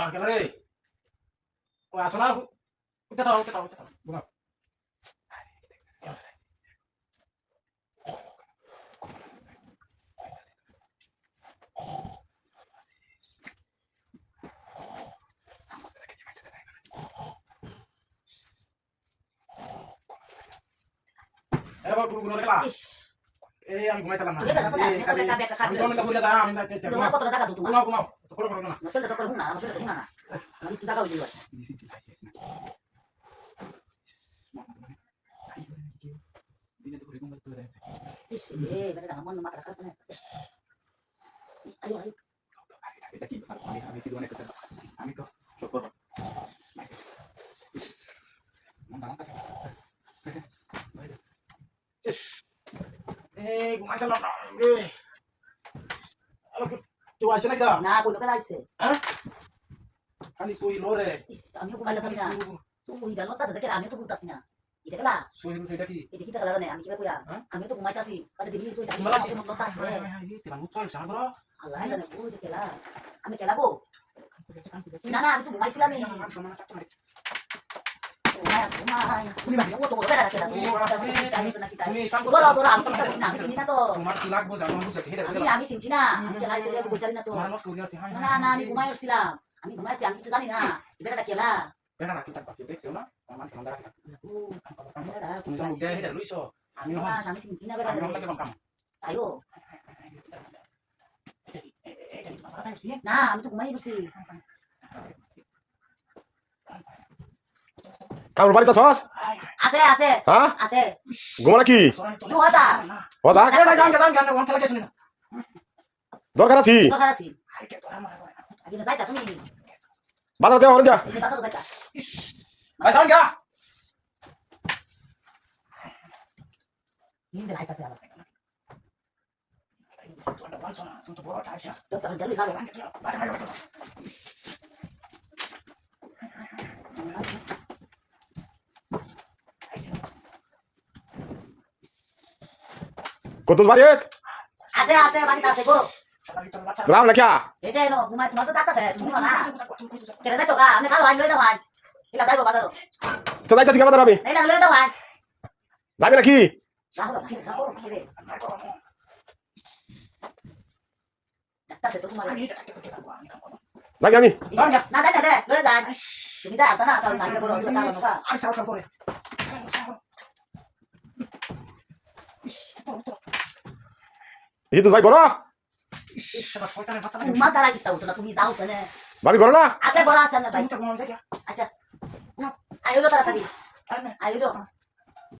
Uncle রে ও আসো না উঠে দাও উঠে দাও উঠে দাও ঘুমাও এ বাবু গুলো রে ইস এই আমি ঘুমাইতাম না তুমি বেলা করে এই, আমি কাবে কাবে আমি তো অনেকটা ঘুরে যা আমি যাইতে তোমার ঘুমাও কত টাকা দুটো ঘুমাও ঘুমাও তো করে করো না না চলে তো করে হুনা আমার চলে তো হুনা না আমি তো টাকা হইল ইস এ বেটা আমার মাথা খারাপ না আইও আইও আমি তো সব করব এই ঘুমাইতাম না রে কেউ আসে নাকি দা না কই লোকে যাইছে খালি তুই লো রে। ইস আমিও বুঝাইতে পারছি না। তুই জানো তাছে দেখে আমিও তো বুঝতাছি না। এটা কেলা সোহিল সেটা কি? এটা কি জানে? আমি কীভাবে কইয়া হ্যাঁ? আমি তো ঘুমাইতাছি। আরে দেখি তুই ঘুমালা? আমার মত আছে? তেলা মুচ্ছ সাগর আল্লাহ জানে যে কেলা আমি কেলাবো না না আমি তো ঘুমাইছিলাম আমি চিনছি না, আমি ঘুমাই উঠছিলাম আমি ঘুমাইছি আমি জানি না বেটা রাখি আমি তো ঘুমাই বসছি কামড় বাড়িতে ছস আছে আছে। হ্যাঁ? আছে। ঘুমা কি দু এটা না। দরকার আছি? দরকার আছে। আরে কে তোরা মারা আগে যাইতা তুমি। বাজার দেওয়া যা। এই যাইতা। ভাই জান গা নিন্দে আইতাছে আবার। তোরা বানছ না তুমি তো বড় টাইসা তো তো জলদি খাও বাটা মারো কত বাড়ি? আছে আছে বাড়িতে আছে গো। গ্রাম লেখা। এই যে নো ঘুমাই তোমার তো ডাকতাছে তুমি না। যাইতো গা আমি খালো আই লই দাও আই ইলা যাইবো বাজারো তো আমি এই না লই আই যাবি নাকি? যাও যাও যাবি আমি। না যাইতা দে লই তুমি যা না সাল না সাল করে এই তো যাই করো তুমি যাও তো ভাবি করো না? আছে বড়। আছে না ভাই আচ্ছা আইলো তাড়াতাড়ি। আইলো।